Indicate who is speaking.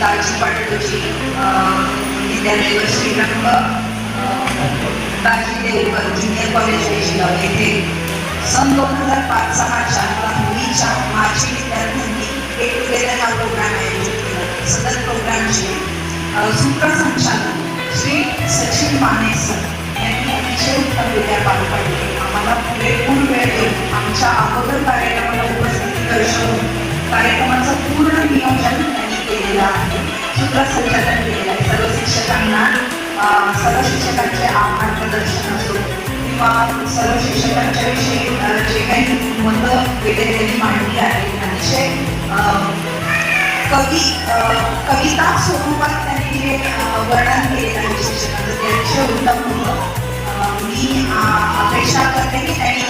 Speaker 1: रोजी दाजी पाटीलजी विद्यालय श्रीरंग दाजी देवकर ज्युनियर कॉलेज रेशगाव येथे सन दोन हजार पाच सहाच्या मुलीच्या माझी विद्यार्थ्यांनी गेट टुगेदर हा प्रोग्राम आयोजित केला सदर प्रोग्रामचे सूत्रसंचालन श्री सचिन माने सर यांनी अतिशय उत्तमरित्या पार पाडले आम्हाला पुरेपूर वेळ देऊन आमच्या अगोदर कार्यक्रमाला उपस्थिती दर्शवून कार्यक्रमाचं पूर्ण नियोजन सर्व शिक्षकांचे आभार प्रदर्शन असो किंवा सर्व शिक्षकांच्या विषयी जे काही मतं वगैरे मांडली आहे अतिशय कवी कविता स्वरूपात त्यांनी जे वर्णन केलेलं आहे शिक्षकांचं ते अतिशय उत्तम होतं. मी अपेक्षा करते की त्यांनी